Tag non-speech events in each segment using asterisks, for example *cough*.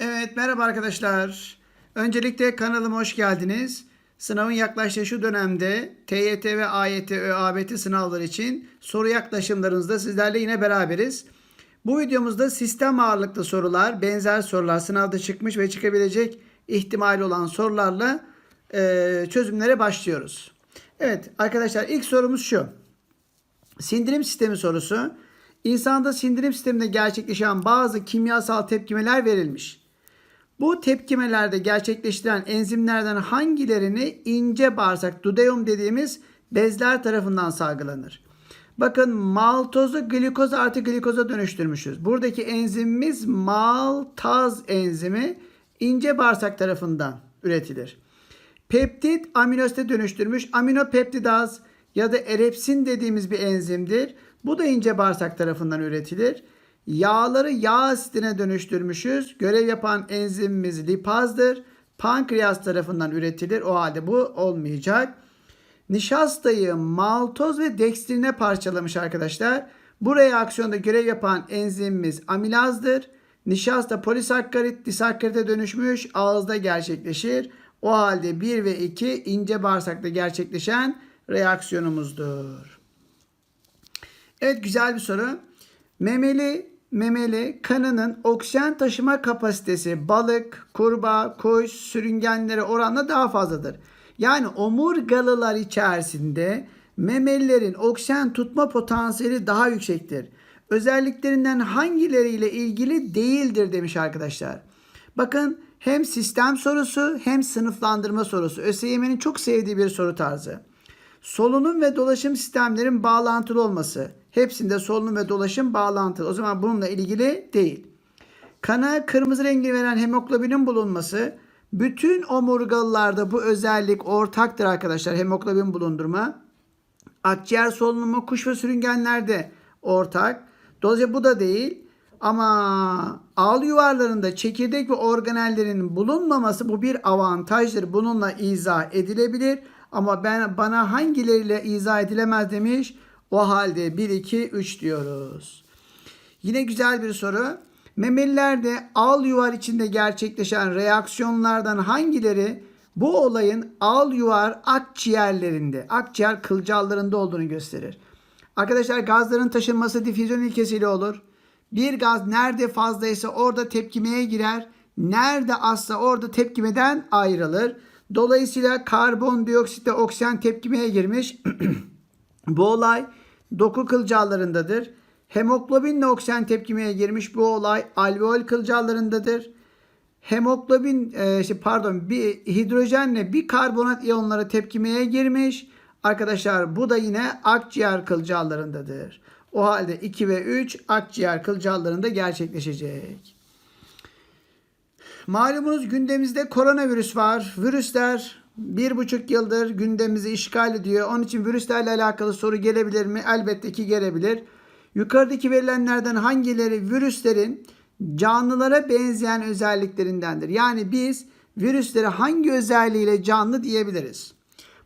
Evet merhaba arkadaşlar. Öncelikle kanalıma hoş geldiniz. Sınavın yaklaştığı şu dönemde TYT ve AYT, ÖABT sınavları için soru yaklaşımlarınızda sizlerle yine beraberiz. Bu videomuzda sistem ağırlıklı sorular, benzer sorular sınavda çıkmış ve çıkabilecek ihtimali olan sorularla e, çözümlere başlıyoruz. Evet arkadaşlar ilk sorumuz şu. Sindirim sistemi sorusu. İnsanda sindirim sisteminde gerçekleşen bazı kimyasal tepkimeler verilmiş. Bu tepkimelerde gerçekleştiren enzimlerden hangilerini ince bağırsak dudeum dediğimiz bezler tarafından salgılanır? Bakın maltozu glikoz artı glikoza dönüştürmüşüz. Buradaki enzimimiz maltaz enzimi ince bağırsak tarafından üretilir. Peptit aminosite dönüştürmüş aminopeptidaz ya da erepsin dediğimiz bir enzimdir. Bu da ince bağırsak tarafından üretilir. Yağları yağ asitine dönüştürmüşüz. Görev yapan enzimimiz lipazdır. Pankreas tarafından üretilir. O halde bu olmayacak. Nişastayı maltoz ve dekstrine parçalamış arkadaşlar. Bu reaksiyonda görev yapan enzimimiz amilazdır. Nişasta polisakkarit disakkarite dönüşmüş ağızda gerçekleşir. O halde 1 ve 2 ince bağırsakta gerçekleşen reaksiyonumuzdur. Evet güzel bir soru. Memeli memeli kanının oksijen taşıma kapasitesi balık, kurbağa, kuş, sürüngenlere oranla daha fazladır. Yani omurgalılar içerisinde memelilerin oksijen tutma potansiyeli daha yüksektir. Özelliklerinden hangileriyle ilgili değildir demiş arkadaşlar. Bakın hem sistem sorusu hem sınıflandırma sorusu. ÖSYM'nin çok sevdiği bir soru tarzı. Solunum ve dolaşım sistemlerin bağlantılı olması. Hepsinde solunum ve dolaşım bağlantılı. O zaman bununla ilgili değil. Kana kırmızı rengi veren hemoglobinin bulunması. Bütün omurgalılarda bu özellik ortaktır arkadaşlar. Hemoglobin bulundurma. Akciğer solunumu kuş ve sürüngenlerde ortak. Dolayısıyla bu da değil. Ama ağlı yuvarlarında çekirdek ve organellerin bulunmaması bu bir avantajdır. Bununla izah edilebilir. Ama ben bana hangileriyle izah edilemez demiş. O halde 1, 2, 3 diyoruz. Yine güzel bir soru. Memelilerde al yuvar içinde gerçekleşen reaksiyonlardan hangileri bu olayın al yuvar akciğerlerinde, akciğer kılcallarında olduğunu gösterir. Arkadaşlar gazların taşınması difüzyon ilkesiyle olur. Bir gaz nerede fazlaysa orada tepkimeye girer. Nerede azsa orada tepkimeden ayrılır. Dolayısıyla karbondioksitle oksijen tepkimeye girmiş. *clears throat* Bu olay doku kılcallarındadır. Hemoglobinle oksijen tepkimeye girmiş bu olay alveol kılcallarındadır. Hemoglobin e, işte pardon bir hidrojenle bir karbonat iyonları tepkimeye girmiş. Arkadaşlar bu da yine akciğer kılcallarındadır. O halde 2 ve 3 akciğer kılcallarında gerçekleşecek. Malumunuz gündemimizde koronavirüs var. Virüsler bir buçuk yıldır gündemimizi işgal ediyor. Onun için virüslerle alakalı soru gelebilir mi? Elbette ki gelebilir. Yukarıdaki verilenlerden hangileri virüslerin canlılara benzeyen özelliklerindendir? Yani biz virüsleri hangi özelliğiyle canlı diyebiliriz?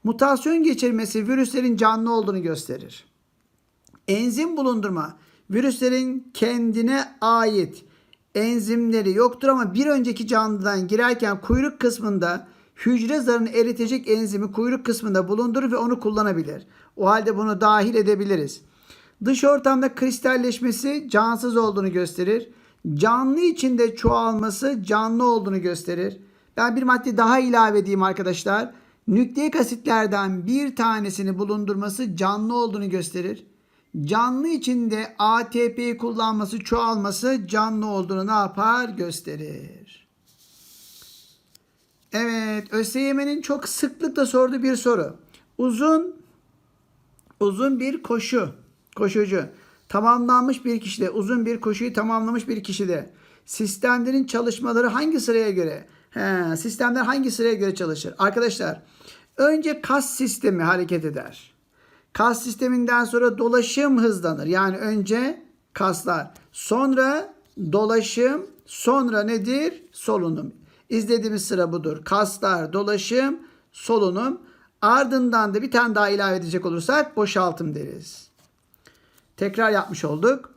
Mutasyon geçirmesi virüslerin canlı olduğunu gösterir. Enzim bulundurma virüslerin kendine ait enzimleri yoktur ama bir önceki canlıdan girerken kuyruk kısmında hücre zarını eritecek enzimi kuyruk kısmında bulundurur ve onu kullanabilir. O halde bunu dahil edebiliriz. Dış ortamda kristalleşmesi cansız olduğunu gösterir. Canlı içinde çoğalması canlı olduğunu gösterir. Ben bir madde daha ilave edeyim arkadaşlar. Nükleik asitlerden bir tanesini bulundurması canlı olduğunu gösterir. Canlı içinde ATP'yi kullanması, çoğalması canlı olduğunu ne yapar? Gösterir. Evet, ÖSYM'nin çok sıklıkla sorduğu bir soru. Uzun uzun bir koşu, koşucu tamamlanmış bir kişide, uzun bir koşuyu tamamlamış bir kişide sistemlerin çalışmaları hangi sıraya göre? He, sistemler hangi sıraya göre çalışır? Arkadaşlar, önce kas sistemi hareket eder. Kas sisteminden sonra dolaşım hızlanır. Yani önce kaslar, sonra dolaşım, sonra nedir? Solunum. İzlediğimiz sıra budur. Kaslar, dolaşım, solunum. Ardından da bir tane daha ilave edecek olursak boşaltım deriz. tekrar yapmış olduk.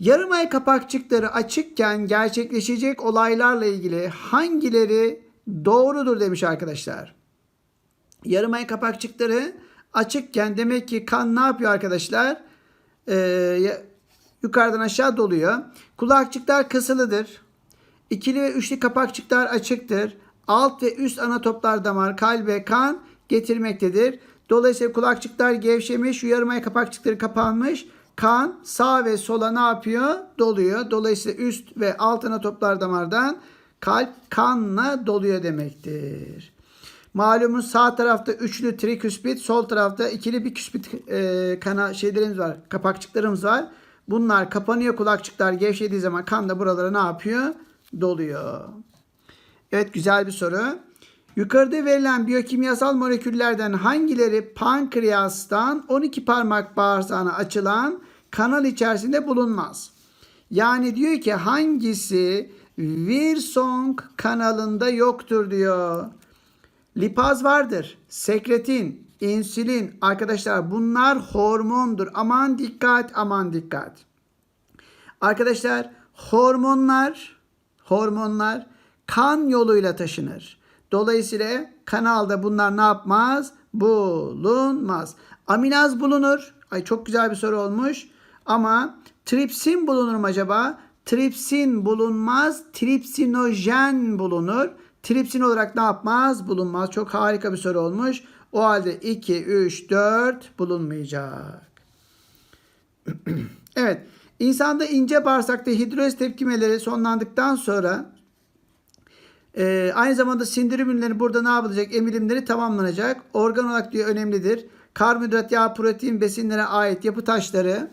Yarım ay kapakçıkları açıkken gerçekleşecek olaylarla ilgili hangileri doğrudur demiş arkadaşlar. Yarım ay kapakçıkları açıkken demek ki kan ne yapıyor arkadaşlar? Ee, yukarıdan aşağı doluyor. Kulakçıklar kısılıdır. İkili ve üçlü kapakçıklar açıktır. Alt ve üst ana toplar damar kalbe kan getirmektedir. Dolayısıyla kulakçıklar gevşemiş, şu yarım ay kapakçıkları kapanmış. Kan sağ ve sola ne yapıyor? Doluyor. Dolayısıyla üst ve alt ana toplar damardan kalp kanla doluyor demektir. Malumun sağ tarafta üçlü triküspit, sol tarafta ikili bir küspit e, kana şeylerimiz var, kapakçıklarımız var. Bunlar kapanıyor kulakçıklar gevşediği zaman kan da buralara ne yapıyor? Doluyor. Evet güzel bir soru. Yukarıda verilen biyokimyasal moleküllerden hangileri pankreastan 12 parmak bağırsağına açılan kanal içerisinde bulunmaz? Yani diyor ki hangisi Wilson kanalında yoktur diyor. Lipaz vardır, sekretin, insülin arkadaşlar bunlar hormondur. Aman dikkat, aman dikkat. Arkadaşlar hormonlar hormonlar kan yoluyla taşınır. Dolayısıyla kanalda bunlar ne yapmaz? Bulunmaz. Aminaz bulunur. Ay çok güzel bir soru olmuş. Ama tripsin bulunur mu acaba? Tripsin bulunmaz. Tripsinojen bulunur. Tripsin olarak ne yapmaz? Bulunmaz. Çok harika bir soru olmuş. O halde 2, 3, 4 bulunmayacak. *clears throat* evet. İnsanda ince bağırsakta hidroliz tepkimeleri sonlandıktan sonra e, aynı zamanda sindirim ürünleri burada ne yapılacak? Emilimleri tamamlanacak. Organ olarak diyor önemlidir. Karbonhidrat, yağ, protein, besinlere ait yapı taşları,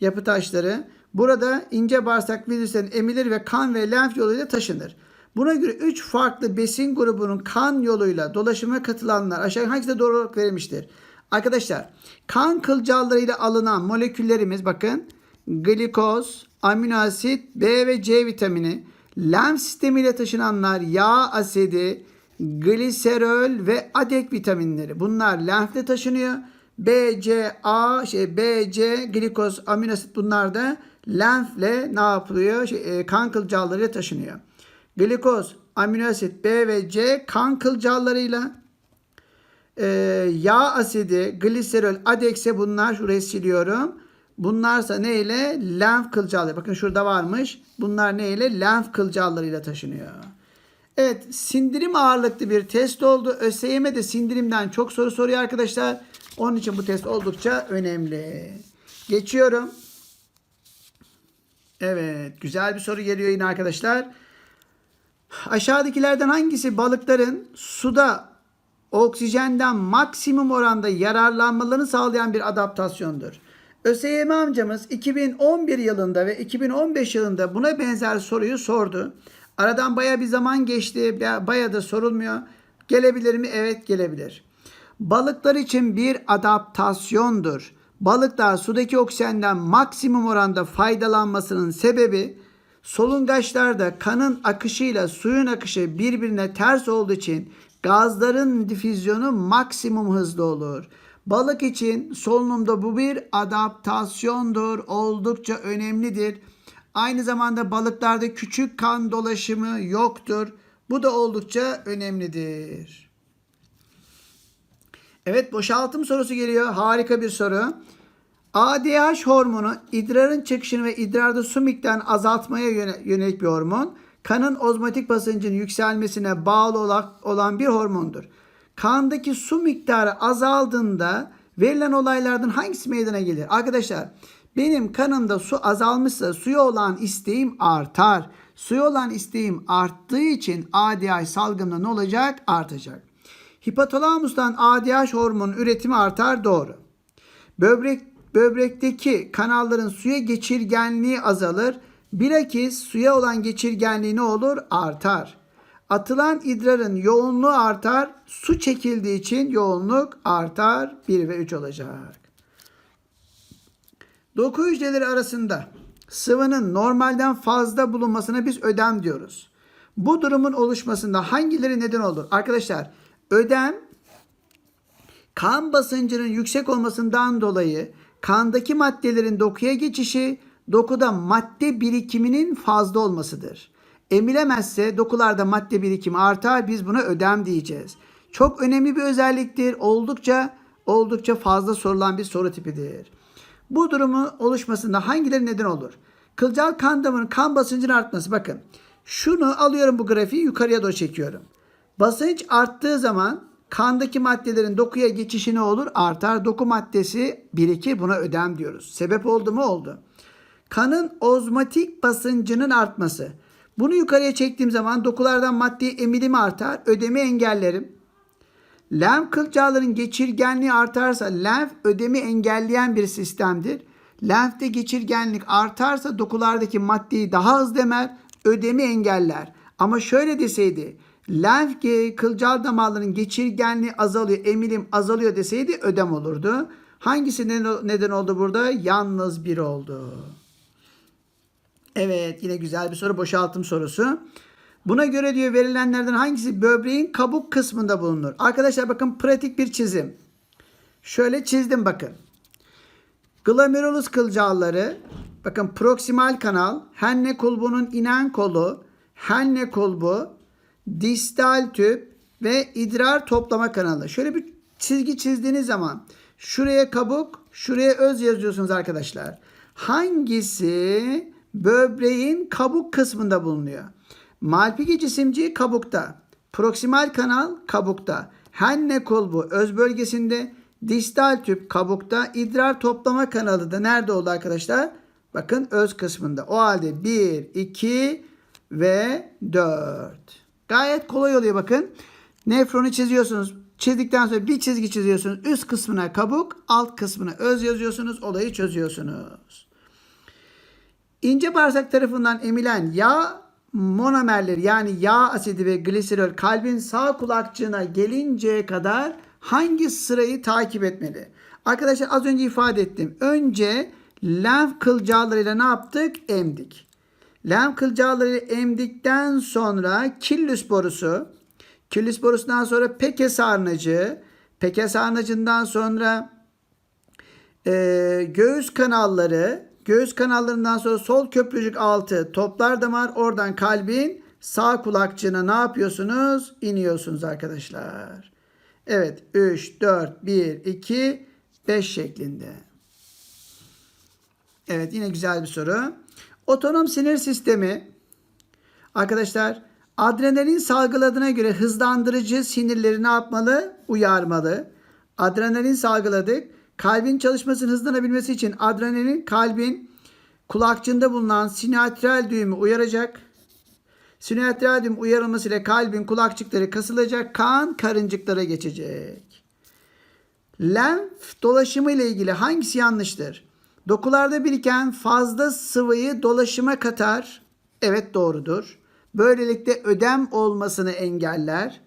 yapı taşları burada ince bağırsak virüslerin emilir ve kan ve lenf yoluyla taşınır. Buna göre 3 farklı besin grubunun kan yoluyla dolaşıma katılanlar aşağı hangisi doğru olarak verilmiştir? Arkadaşlar kan kılcallarıyla alınan moleküllerimiz bakın glikoz, amino asit, B ve C vitamini, lenf sistemiyle taşınanlar yağ asidi, gliserol ve adek vitaminleri. Bunlar lenfle taşınıyor. B, C, A, şey B, C, glikoz, amino asit bunlar da lenfle ne yapılıyor? Şey, e, kan kılcallarıyla taşınıyor. Glikoz, amino asit, B ve C kan kılcallarıyla e, yağ asidi, gliserol, adekse bunlar şurayı siliyorum. Bunlarsa ne ile? Lenf kılcalları. Bakın şurada varmış. Bunlar ne ile? Lenf kılcallarıyla taşınıyor. Evet sindirim ağırlıklı bir test oldu. ÖSYM de sindirimden çok soru soruyor arkadaşlar. Onun için bu test oldukça önemli. Geçiyorum. Evet güzel bir soru geliyor yine arkadaşlar. Aşağıdakilerden hangisi balıkların suda oksijenden maksimum oranda yararlanmalarını sağlayan bir adaptasyondur? ÖSYM amcamız 2011 yılında ve 2015 yılında buna benzer soruyu sordu. Aradan baya bir zaman geçti. Baya da sorulmuyor. Gelebilir mi? Evet gelebilir. Balıklar için bir adaptasyondur. Balıklar sudaki oksijenden maksimum oranda faydalanmasının sebebi solungaçlarda kanın akışıyla suyun akışı birbirine ters olduğu için gazların difüzyonu maksimum hızlı olur. Balık için solunumda bu bir adaptasyondur. Oldukça önemlidir. Aynı zamanda balıklarda küçük kan dolaşımı yoktur. Bu da oldukça önemlidir. Evet boşaltım sorusu geliyor. Harika bir soru. ADH hormonu idrarın çıkışını ve idrarda su miktarını azaltmaya yönelik bir hormon. Kanın ozmotik basıncının yükselmesine bağlı olan bir hormondur. Kandaki su miktarı azaldığında verilen olaylardan hangisi meydana gelir? Arkadaşlar benim kanımda su azalmışsa suya olan isteğim artar. Suya olan isteğim arttığı için ADH salgımda ne olacak? Artacak. Hipotalamustan ADH hormonun üretimi artar doğru. Böbrek böbrekteki kanalların suya geçirgenliği azalır. Bilakis suya olan geçirgenliği ne olur? Artar. Atılan idrarın yoğunluğu artar. Su çekildiği için yoğunluk artar. 1 ve 3 olacak. Doku hücreleri arasında sıvının normalden fazla bulunmasına biz ödem diyoruz. Bu durumun oluşmasında hangileri neden olur? Arkadaşlar ödem kan basıncının yüksek olmasından dolayı kandaki maddelerin dokuya geçişi dokuda madde birikiminin fazla olmasıdır. Emilemezse dokularda madde birikimi artar biz buna ödem diyeceğiz. Çok önemli bir özelliktir. Oldukça oldukça fazla sorulan bir soru tipidir. Bu durumun oluşmasında hangileri neden olur? Kılcal kan damarının kan basıncının artması. Bakın şunu alıyorum bu grafiği yukarıya doğru çekiyorum. Basınç arttığı zaman kandaki maddelerin dokuya geçişi ne olur? Artar. Doku maddesi birikir. Buna ödem diyoruz. Sebep oldu mu? Oldu. Kanın ozmotik basıncının artması. Bunu yukarıya çektiğim zaman dokulardan madde emilimi artar. Ödemi engellerim. Lenf kılcalların geçirgenliği artarsa lenf ödemi engelleyen bir sistemdir. Lenfte geçirgenlik artarsa dokulardaki maddeyi daha hızlı emer, ödemi engeller. Ama şöyle deseydi lenf kılcal damarların geçirgenliği azalıyor, emilim azalıyor deseydi ödem olurdu. Hangisi neden oldu burada? Yalnız bir oldu. Evet yine güzel bir soru boşaltım sorusu. Buna göre diyor verilenlerden hangisi böbreğin kabuk kısmında bulunur? Arkadaşlar bakın pratik bir çizim. Şöyle çizdim bakın. Glomerulus kılcalları bakın proksimal kanal, henne kulbunun inen kolu, henne kulbu, distal tüp ve idrar toplama kanalı. Şöyle bir çizgi çizdiğiniz zaman şuraya kabuk, şuraya öz yazıyorsunuz arkadaşlar. Hangisi böbreğin kabuk kısmında bulunuyor? Malpighi cisimciği kabukta. Proksimal kanal kabukta. Henne kulbu öz bölgesinde. Distal tüp kabukta. idrar toplama kanalı da nerede oldu arkadaşlar? Bakın öz kısmında. O halde 1, 2 ve 4. Gayet kolay oluyor bakın. Nefronu çiziyorsunuz. Çizdikten sonra bir çizgi çiziyorsunuz. Üst kısmına kabuk, alt kısmına öz yazıyorsunuz. Olayı çözüyorsunuz. İnce bağırsak tarafından emilen yağ monomerleri yani yağ asidi ve gliserol kalbin sağ kulakçığına gelinceye kadar hangi sırayı takip etmeli? Arkadaşlar az önce ifade ettim. Önce lenf kılcallarıyla ne yaptık? Emdik. Lenf kılcallarıyla emdikten sonra killus borusu, killus borusundan sonra peke sarnıcı, peke sarnıcından sonra e, göğüs kanalları, Göğüs kanallarından sonra sol köprücük altı toplar damar oradan kalbin sağ kulakçığına ne yapıyorsunuz? İniyorsunuz arkadaşlar. Evet 3, 4, 1, 2, 5 şeklinde. Evet yine güzel bir soru. Otonom sinir sistemi arkadaşlar adrenalin salgıladığına göre hızlandırıcı sinirleri ne yapmalı? Uyarmalı. Adrenalin salgıladık. Kalbin çalışmasının hızlanabilmesi için adrenalin kalbin kulakçığında bulunan sinatral düğümü uyaracak. Sinatral düğüm uyarılmasıyla kalbin kulakçıkları kasılacak. Kan karıncıklara geçecek. Lenf dolaşımı ile ilgili hangisi yanlıştır? Dokularda biriken fazla sıvıyı dolaşıma katar. Evet doğrudur. Böylelikle ödem olmasını engeller.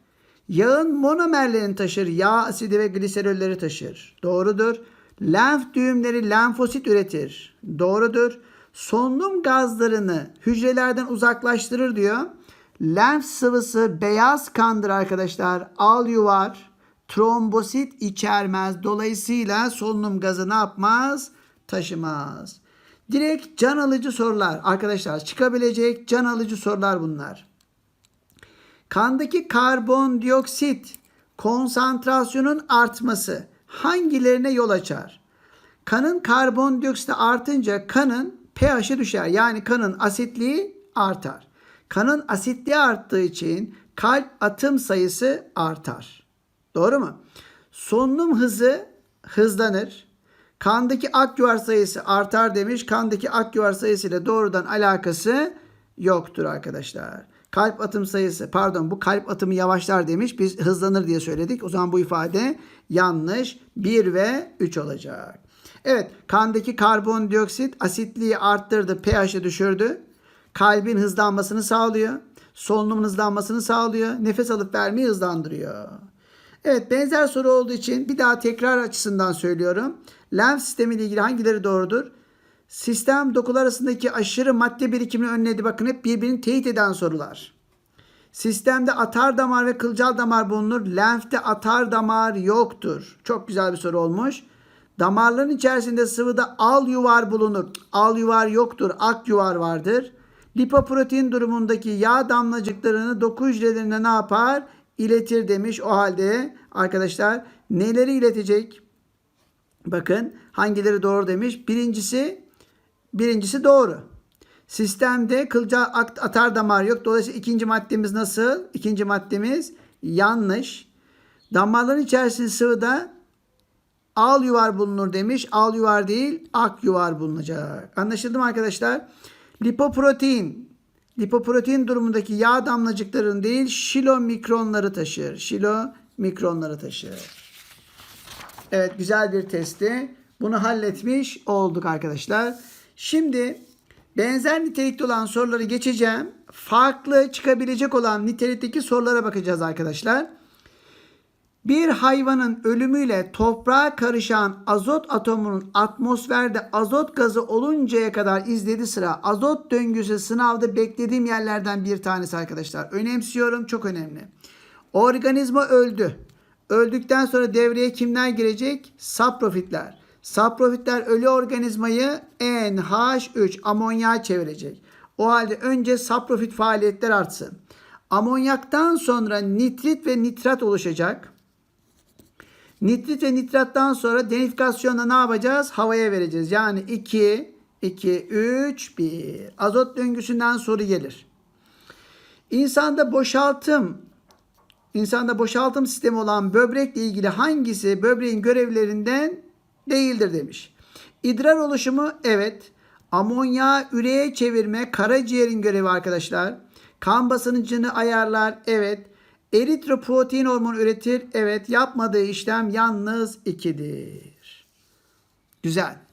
Yağın monomerlerini taşır. Yağ asidi ve gliserolleri taşır. Doğrudur. Lenf düğümleri lenfosit üretir. Doğrudur. Solunum gazlarını hücrelerden uzaklaştırır diyor. Lenf sıvısı beyaz kandır arkadaşlar. Al yuvar. Trombosit içermez. Dolayısıyla solunum gazı ne yapmaz? Taşımaz. Direkt can alıcı sorular. Arkadaşlar çıkabilecek can alıcı sorular bunlar. Kandaki karbondioksit konsantrasyonun artması hangilerine yol açar? Kanın karbondioksiti artınca kanın pH'i düşer. Yani kanın asitliği artar. Kanın asitliği arttığı için kalp atım sayısı artar. Doğru mu? Solunum hızı hızlanır. Kandaki akciğer sayısı artar demiş. Kandaki akciğer sayısı ile doğrudan alakası yoktur arkadaşlar. Kalp atım sayısı pardon bu kalp atımı yavaşlar demiş. Biz hızlanır diye söyledik. O zaman bu ifade yanlış. 1 ve 3 olacak. Evet kandaki karbondioksit asitliği arttırdı. pH'i düşürdü. Kalbin hızlanmasını sağlıyor. Solunumun hızlanmasını sağlıyor. Nefes alıp vermeyi hızlandırıyor. Evet benzer soru olduğu için bir daha tekrar açısından söylüyorum. Lenf sistemi ile ilgili hangileri doğrudur? Sistem dokular arasındaki aşırı madde birikimini önledi. Bakın hep birbirini teyit eden sorular. Sistemde atar damar ve kılcal damar bulunur. Lenfte atar damar yoktur. Çok güzel bir soru olmuş. Damarların içerisinde sıvıda al yuvar bulunur. Al yuvar yoktur. Ak yuvar vardır. Lipoprotein durumundaki yağ damlacıklarını doku hücrelerine ne yapar? İletir demiş. O halde arkadaşlar neleri iletecek? Bakın hangileri doğru demiş. Birincisi birincisi doğru. Sistemde kılcal akt- atar damar yok. Dolayısıyla ikinci maddemiz nasıl? İkinci maddemiz yanlış. Damarların içerisinde sıvıda al yuvar bulunur demiş. Al yuvar değil, ak yuvar bulunacak. Anlaşıldı mı arkadaşlar? Lipoprotein. Lipoprotein durumundaki yağ damlacıkların değil, şilo mikronları taşır. Şilo mikronları taşır. Evet güzel bir testti. Bunu halletmiş olduk arkadaşlar. Şimdi benzer nitelikte olan soruları geçeceğim. Farklı çıkabilecek olan nitelikteki sorulara bakacağız arkadaşlar. Bir hayvanın ölümüyle toprağa karışan azot atomunun atmosferde azot gazı oluncaya kadar izlediği sıra azot döngüsü sınavda beklediğim yerlerden bir tanesi arkadaşlar. Önemsiyorum çok önemli. Organizma öldü. Öldükten sonra devreye kimler girecek? Saprofitler. Saprofitler ölü organizmayı NH3 amonyağa çevirecek. O halde önce saprofit faaliyetler artsın. Amonyaktan sonra nitrit ve nitrat oluşacak. Nitrit ve nitrattan sonra denitrifikasyonla ne yapacağız? Havaya vereceğiz. Yani 2, 2, 3, 1. Azot döngüsünden soru gelir. İnsanda boşaltım insanda boşaltım sistemi olan böbrekle ilgili hangisi böbreğin görevlerinden değildir demiş. İdrar oluşumu evet. Amonya üreye çevirme karaciğerin görevi arkadaşlar. Kan basıncını ayarlar evet. Eritropoietin hormonu üretir evet. Yapmadığı işlem yalnız ikidir. Güzel.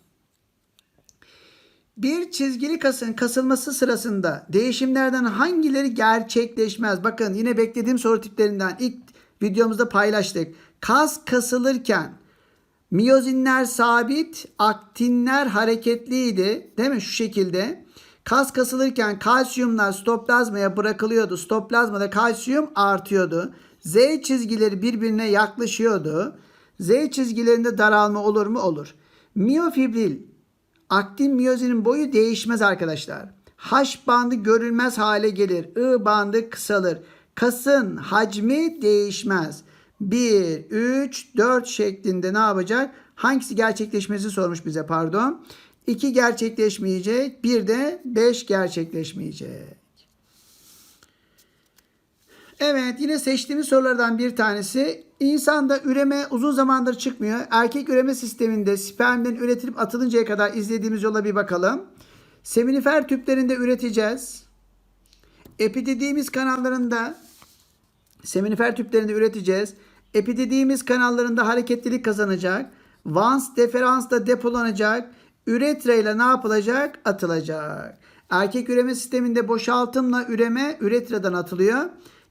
Bir çizgili kasın kasılması sırasında değişimlerden hangileri gerçekleşmez? Bakın yine beklediğim soru tiplerinden ilk videomuzda paylaştık. Kas kasılırken miyozinler sabit, aktinler hareketliydi. Değil mi? Şu şekilde. Kas kasılırken kalsiyumlar stoplazmaya bırakılıyordu. Stoplazmada kalsiyum artıyordu. Z çizgileri birbirine yaklaşıyordu. Z çizgilerinde daralma olur mu? Olur. Miyofibril Aktin miyozinin boyu değişmez arkadaşlar. H bandı görülmez hale gelir. I bandı kısalır. Kasın hacmi değişmez. 1, 3, 4 şeklinde ne yapacak? Hangisi gerçekleşmesi sormuş bize pardon. 2 gerçekleşmeyecek. Bir de 5 gerçekleşmeyecek. Evet yine seçtiğimiz sorulardan bir tanesi. İnsanda üreme uzun zamandır çıkmıyor. Erkek üreme sisteminde spermden üretilip atılıncaya kadar izlediğimiz yola bir bakalım. Seminifer tüplerinde üreteceğiz. Epididimiz kanallarında seminifer tüplerinde üreteceğiz. Epididimiz kanallarında hareketlilik kazanacak. Vans deferansta depolanacak. Üretre ile ne yapılacak? Atılacak. Erkek üreme sisteminde boşaltımla üreme üretreden atılıyor.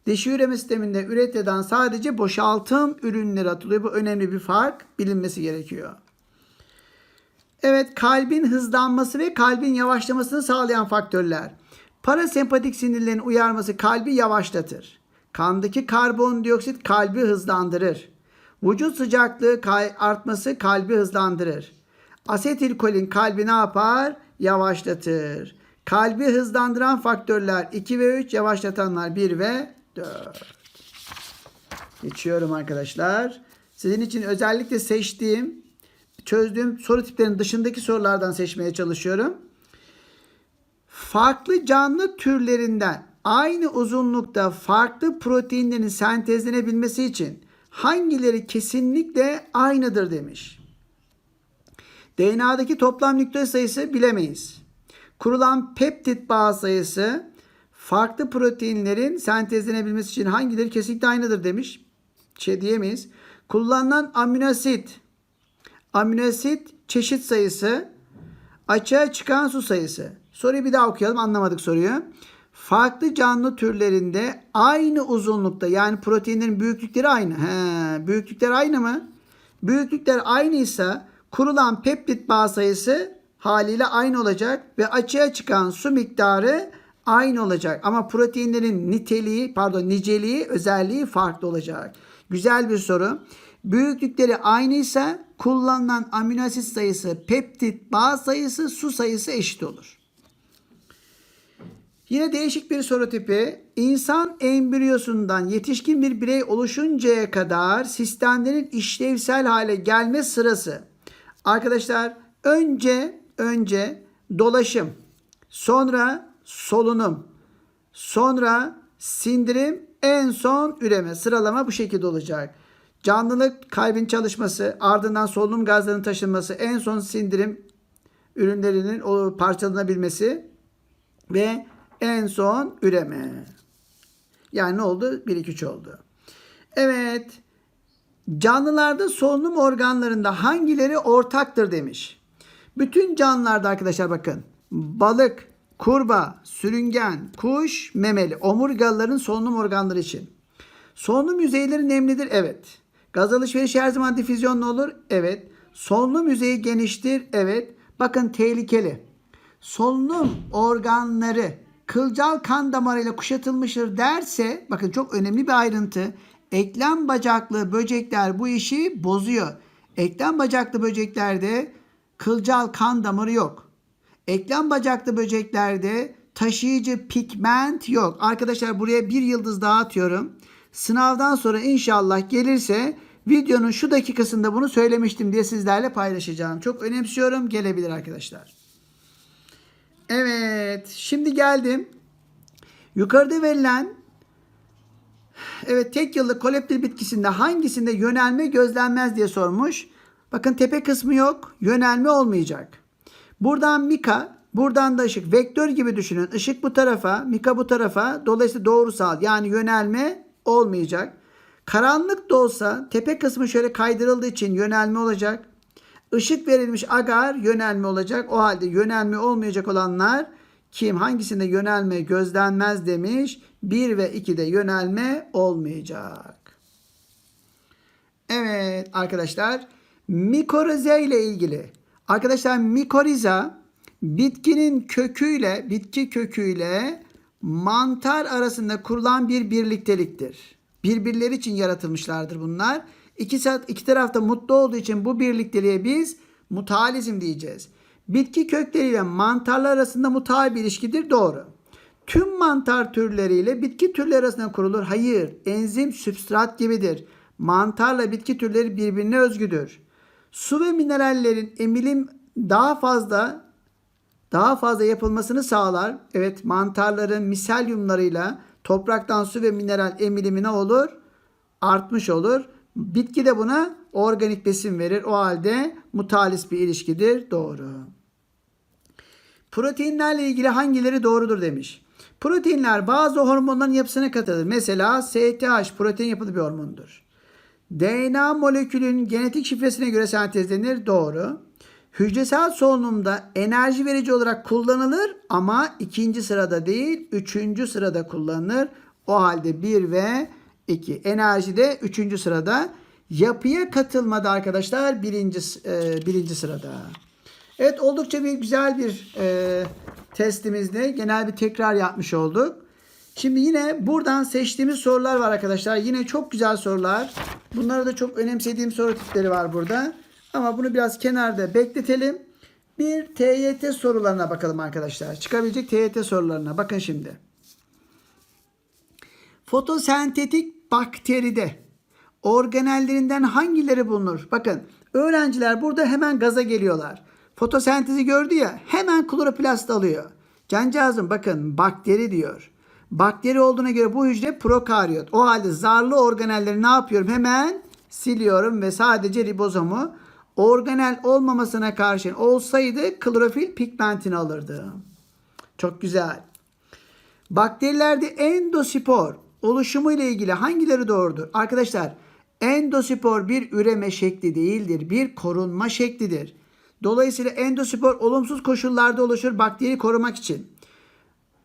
Dişi üreme sisteminde üretreden sadece boşaltım ürünleri atılıyor. Bu önemli bir fark bilinmesi gerekiyor. Evet kalbin hızlanması ve kalbin yavaşlamasını sağlayan faktörler. Parasempatik sinirlerin uyarması kalbi yavaşlatır. Kandaki karbondioksit kalbi hızlandırır. Vücut sıcaklığı artması kalbi hızlandırır. Asetilkolin kalbi ne yapar? Yavaşlatır. Kalbi hızlandıran faktörler 2 ve 3, yavaşlatanlar 1 ve 4. Geçiyorum arkadaşlar. Sizin için özellikle seçtiğim, çözdüğüm soru tiplerinin dışındaki sorulardan seçmeye çalışıyorum. Farklı canlı türlerinden aynı uzunlukta farklı proteinlerin sentezlenebilmesi için hangileri kesinlikle aynıdır demiş. DNA'daki toplam nükleus sayısı bilemeyiz. Kurulan peptit bağ sayısı farklı proteinlerin sentezlenebilmesi için hangileri kesinlikle aynıdır demiş. Şey diyemeyiz. Kullanılan aminoasit aminoasit çeşit sayısı açığa çıkan su sayısı. Soruyu bir daha okuyalım anlamadık soruyu. Farklı canlı türlerinde aynı uzunlukta yani proteinlerin büyüklükleri aynı. He, büyüklükler aynı mı? Büyüklükler aynıysa kurulan peptit bağ sayısı haliyle aynı olacak ve açığa çıkan su miktarı aynı olacak. Ama proteinlerin niteliği, pardon niceliği, özelliği farklı olacak. Güzel bir soru. Büyüklükleri aynıysa kullanılan amino asit sayısı, peptit bağ sayısı, su sayısı eşit olur. Yine değişik bir soru tipi. İnsan embriyosundan yetişkin bir birey oluşuncaya kadar sistemlerin işlevsel hale gelme sırası. Arkadaşlar önce önce dolaşım, sonra solunum, sonra sindirim, en son üreme. Sıralama bu şekilde olacak. Canlılık, kalbin çalışması, ardından solunum gazlarının taşınması, en son sindirim ürünlerinin o parçalanabilmesi ve en son üreme. Yani ne oldu? 1 2 3 oldu. Evet. Canlılarda solunum organlarında hangileri ortaktır demiş. Bütün canlılarda arkadaşlar bakın. Balık, kurbağa, sürüngen, kuş, memeli, omurgalıların solunum organları için. Solunum yüzeyleri nemlidir. Evet. Gaz alışverişi her zaman difüzyonlu olur. Evet. Solunum yüzeyi geniştir. Evet. Bakın tehlikeli. Solunum organları kılcal kan damarıyla kuşatılmıştır derse bakın çok önemli bir ayrıntı. Eklem bacaklı böcekler bu işi bozuyor. Eklem bacaklı böceklerde kılcal kan damarı yok. Eklem bacaklı böceklerde taşıyıcı pigment yok. Arkadaşlar buraya bir yıldız daha atıyorum. Sınavdan sonra inşallah gelirse videonun şu dakikasında bunu söylemiştim diye sizlerle paylaşacağım. Çok önemsiyorum. Gelebilir arkadaşlar. Evet. Şimdi geldim. Yukarıda verilen Evet tek yıllık koleptil bitkisinde hangisinde yönelme gözlenmez diye sormuş. Bakın tepe kısmı yok. Yönelme olmayacak. Buradan mika, buradan da ışık. Vektör gibi düşünün. Işık bu tarafa, mika bu tarafa. Dolayısıyla doğrusal yani yönelme olmayacak. Karanlık da olsa tepe kısmı şöyle kaydırıldığı için yönelme olacak. Işık verilmiş agar yönelme olacak. O halde yönelme olmayacak olanlar kim hangisinde yönelme gözlenmez demiş. 1 ve 2'de yönelme olmayacak. Evet arkadaşlar mikorize ile ilgili. Arkadaşlar mikoriza bitkinin köküyle bitki köküyle mantar arasında kurulan bir birlikteliktir. Birbirleri için yaratılmışlardır bunlar. İki, saat, iki tarafta mutlu olduğu için bu birlikteliğe biz mutualizm diyeceğiz. Bitki kökleriyle mantarlar arasında mutal bir ilişkidir. Doğru. Tüm mantar türleriyle bitki türleri arasında kurulur. Hayır. Enzim sübstrat gibidir. Mantarla bitki türleri birbirine özgüdür. Su ve minerallerin emilim daha fazla daha fazla yapılmasını sağlar. Evet mantarların miselyumlarıyla topraktan su ve mineral emilimi ne olur? Artmış olur. Bitki de buna organik besin verir. O halde mutalis bir ilişkidir. Doğru. Proteinlerle ilgili hangileri doğrudur demiş. Proteinler bazı hormonların yapısına katılır. Mesela STH protein yapılı bir hormondur. DNA molekülün genetik şifresine göre sentezlenir. Doğru. Hücresel solunumda enerji verici olarak kullanılır ama ikinci sırada değil, üçüncü sırada kullanılır. O halde 1 ve 2. Enerji de üçüncü sırada. Yapıya katılmada arkadaşlar birinci, e, birinci sırada. Evet oldukça bir güzel bir e, testimizde genel bir tekrar yapmış olduk. Şimdi yine buradan seçtiğimiz sorular var arkadaşlar. Yine çok güzel sorular. Bunları da çok önemsediğim soru tipleri var burada. Ama bunu biraz kenarda bekletelim. Bir TYT sorularına bakalım arkadaşlar. Çıkabilecek TYT sorularına. Bakın şimdi. Fotosentetik bakteride organellerinden hangileri bulunur? Bakın öğrenciler burada hemen gaza geliyorlar. Fotosentezi gördü ya hemen kloroplast alıyor. Cancağızım bakın bakteri diyor. Bakteri olduğuna göre bu hücre prokaryot. O halde zarlı organelleri ne yapıyorum? Hemen siliyorum ve sadece ribozomu organel olmamasına karşın olsaydı klorofil pigmentini alırdı. Çok güzel. Bakterilerde endospor oluşumu ile ilgili hangileri doğrudur? Arkadaşlar endospor bir üreme şekli değildir. Bir korunma şeklidir. Dolayısıyla endospor olumsuz koşullarda oluşur bakteri korumak için.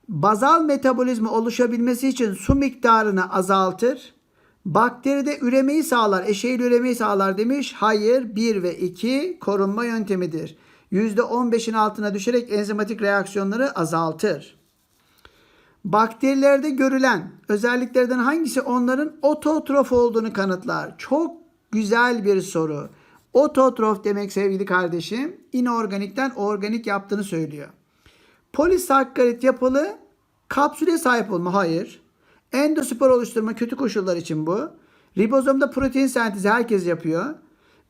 Bazal metabolizma oluşabilmesi için su miktarını azaltır. Bakteride üremeyi sağlar, eşeğil üremeyi sağlar demiş. Hayır 1 ve 2 korunma yöntemidir. %15'in altına düşerek enzimatik reaksiyonları azaltır. Bakterilerde görülen özelliklerden hangisi onların ototrof olduğunu kanıtlar? Çok güzel bir soru. Ototrof demek sevgili kardeşim. inorganikten organik yaptığını söylüyor. Polisakkarit yapılı kapsüle sahip olma. Hayır. Endospor oluşturma kötü koşullar için bu. Ribozomda protein sentezi herkes yapıyor.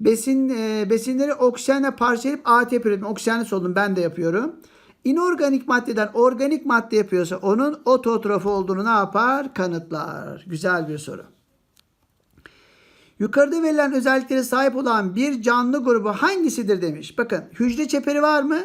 Besin e, besinleri oksijenle parçalayıp ATP üretme. Oksijenli solunum ben de yapıyorum. İnorganik maddeden organik madde yapıyorsa onun ototrof olduğunu ne yapar? Kanıtlar. Güzel bir soru. Yukarıda verilen özelliklere sahip olan bir canlı grubu hangisidir demiş. Bakın hücre çeperi var mı?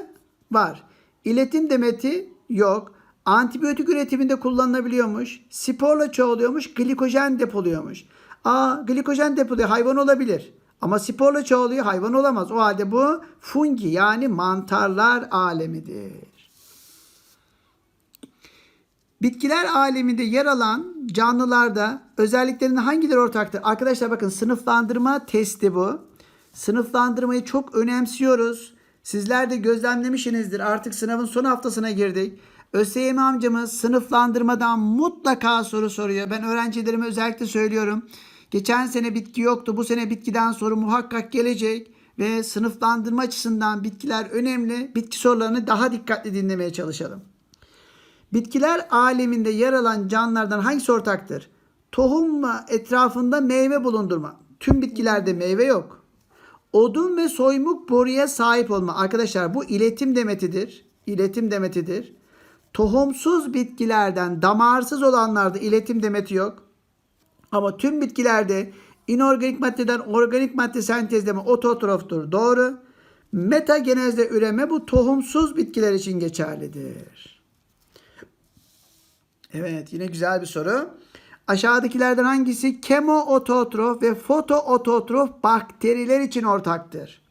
Var. İletim demeti yok. Antibiyotik üretiminde kullanılabiliyormuş. Sporla çoğalıyormuş. Glikojen depoluyormuş. Aa glikojen depoluyor. Hayvan olabilir. Ama sporla çoğalıyor. Hayvan olamaz. O halde bu fungi yani mantarlar alemidir. Bitkiler aleminde yer alan canlılarda özelliklerinin hangileri ortaktır? Arkadaşlar bakın sınıflandırma testi bu. Sınıflandırmayı çok önemsiyoruz. Sizler de gözlemlemişsinizdir. Artık sınavın son haftasına girdik. ÖSYM amcamız sınıflandırmadan mutlaka soru soruyor. Ben öğrencilerime özellikle söylüyorum. Geçen sene bitki yoktu. Bu sene bitkiden soru muhakkak gelecek. Ve sınıflandırma açısından bitkiler önemli. Bitki sorularını daha dikkatli dinlemeye çalışalım. Bitkiler aleminde yer alan canlılardan hangisi ortaktır? Tohum etrafında meyve bulundurma. Tüm bitkilerde meyve yok. Odun ve soymuk boruya sahip olma. Arkadaşlar bu iletim demetidir. İletim demetidir. Tohumsuz bitkilerden damarsız olanlarda iletim demeti yok. Ama tüm bitkilerde inorganik maddeden organik madde sentezleme ototroftur. Doğru. Metagenezde üreme bu tohumsuz bitkiler için geçerlidir. Evet yine güzel bir soru. Aşağıdakilerden hangisi kemoototrof ve fotoototrof bakteriler için ortaktır?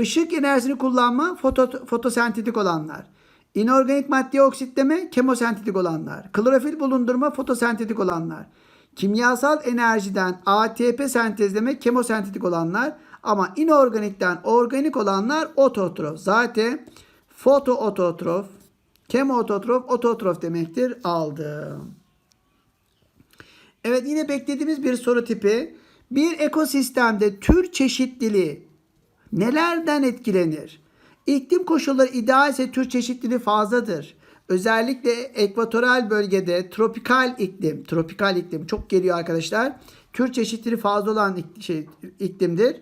Işık enerjisini kullanma foto, fotosentetik olanlar. İnorganik madde oksitleme kemosentetik olanlar. Klorofil bulundurma fotosentetik olanlar. Kimyasal enerjiden ATP sentezleme kemosentetik olanlar ama inorganikten organik olanlar ototrof. Zaten fotoototrof, kemoototrof, ototrof demektir. Aldım. Evet yine beklediğimiz bir soru tipi. Bir ekosistemde tür çeşitliliği nelerden etkilenir? İklim koşulları ideal ise tür çeşitliliği fazladır. Özellikle ekvatoral bölgede tropikal iklim, tropikal iklim çok geliyor arkadaşlar. Tür çeşitliliği fazla olan şey, iklimdir.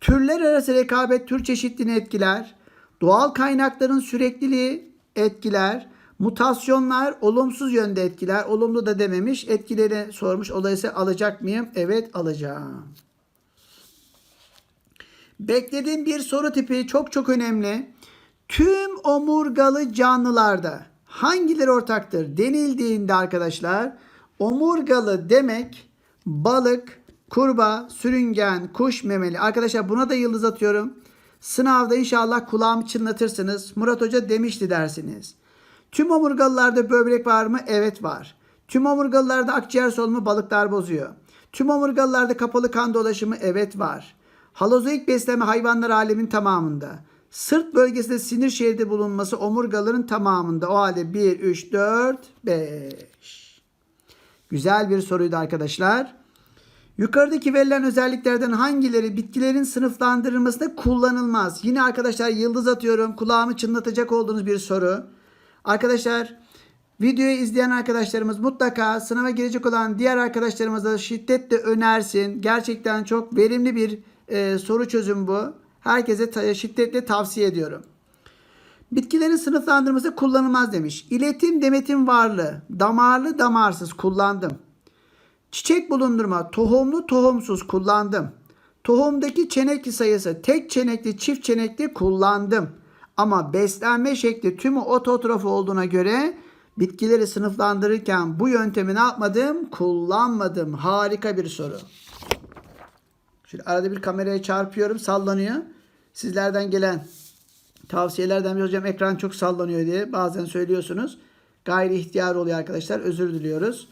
Türler arası rekabet tür çeşitliliğini etkiler. Doğal kaynakların sürekliliği etkiler. Mutasyonlar olumsuz yönde etkiler. Olumlu da dememiş. Etkileri sormuş. Dolayısıyla alacak mıyım? Evet alacağım. Beklediğim bir soru tipi çok çok önemli. Tüm omurgalı canlılarda hangileri ortaktır denildiğinde arkadaşlar omurgalı demek balık, kurbağa, sürüngen, kuş, memeli. Arkadaşlar buna da yıldız atıyorum. Sınavda inşallah kulağımı çınlatırsınız. Murat Hoca demişti dersiniz. Tüm omurgalılarda böbrek var mı? Evet var. Tüm omurgalılarda akciğer solunumu balıklar bozuyor. Tüm omurgalılarda kapalı kan dolaşımı evet var. Halozoik besleme hayvanlar alemin tamamında. Sırt bölgesinde sinir şeridi bulunması omurgaların tamamında. O halde 1, 3, 4, 5. Güzel bir soruydu arkadaşlar. Yukarıdaki verilen özelliklerden hangileri bitkilerin sınıflandırılmasında kullanılmaz? Yine arkadaşlar yıldız atıyorum. Kulağımı çınlatacak olduğunuz bir soru. Arkadaşlar videoyu izleyen arkadaşlarımız mutlaka sınava girecek olan diğer arkadaşlarımıza şiddetle önersin. Gerçekten çok verimli bir e, soru çözüm bu. Herkese ta- şiddetle tavsiye ediyorum. Bitkilerin sınıflandırması kullanılmaz demiş. İletim demetin varlığı. Damarlı damarsız kullandım. Çiçek bulundurma tohumlu tohumsuz kullandım. Tohumdaki çenekli sayısı tek çenekli çift çenekli kullandım. Ama beslenme şekli tümü ototrof olduğuna göre bitkileri sınıflandırırken bu yöntemi ne yapmadım? Kullanmadım. Harika bir soru. Şöyle arada bir kameraya çarpıyorum sallanıyor. Sizlerden gelen tavsiyelerden bir hocam ekran çok sallanıyor diye bazen söylüyorsunuz. Gayri ihtiyar oluyor arkadaşlar. Özür diliyoruz.